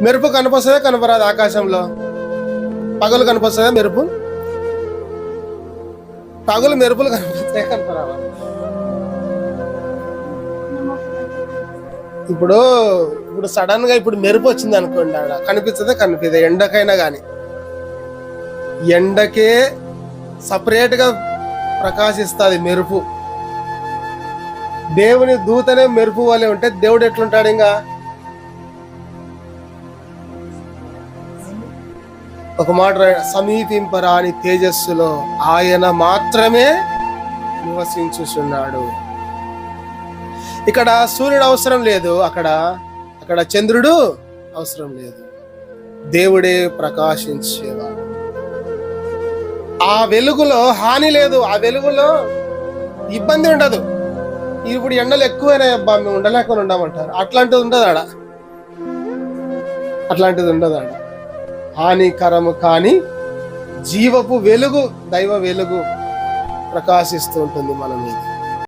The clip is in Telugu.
మెరుపు కనిపిస్తుందా కనపరాదు ఆకాశంలో. పగలు కనిపిస్తుందా మెరుపు. పగలు మెరుపులు కనిపిస్తాయి కనపరావా ఇప్పుడు ఇప్పుడు సడన్గా ఇప్పుడు మెరుపు వచ్చింది అనుకోండి ఆడ. కనిపిస్తుందా. కనిపిదా ఎండకైనా కానీ ఎండకే సపరేట్గా ప్రకాశిస్తుంది మెరుపు. దేవుని దూతనే మెరుపు వలె ఉంటే దేవుడు ఎట్లుంటాడు ఇంకా? ఒక మాట సమీపింపరాని తేజస్సులో ఆయన మాత్రమే నివసించుచున్నాడు. ఇక్కడ సూర్యుడు అవసరం లేదు అక్కడ అక్కడ చంద్రుడు అవసరం లేదు. దేవుడే ప్రకాశించేవాడు. ఆ వెలుగులో హాని లేదు ఆ వెలుగులో ఇబ్బంది ఉండదు. ఇప్పుడు ఎండలు ఎక్కువైనా అబ్బా మేము ఉండలేకుండా ఉండమంటారు. అట్లాంటిది ఉండదు ఆడ. అట్లాంటిది ఉండదు ఆడ. హానికరము కాని జీవపు వెలుగు దైవ వెలుగు ప్రకాశిస్తూ ఉంటుంది మన మీద.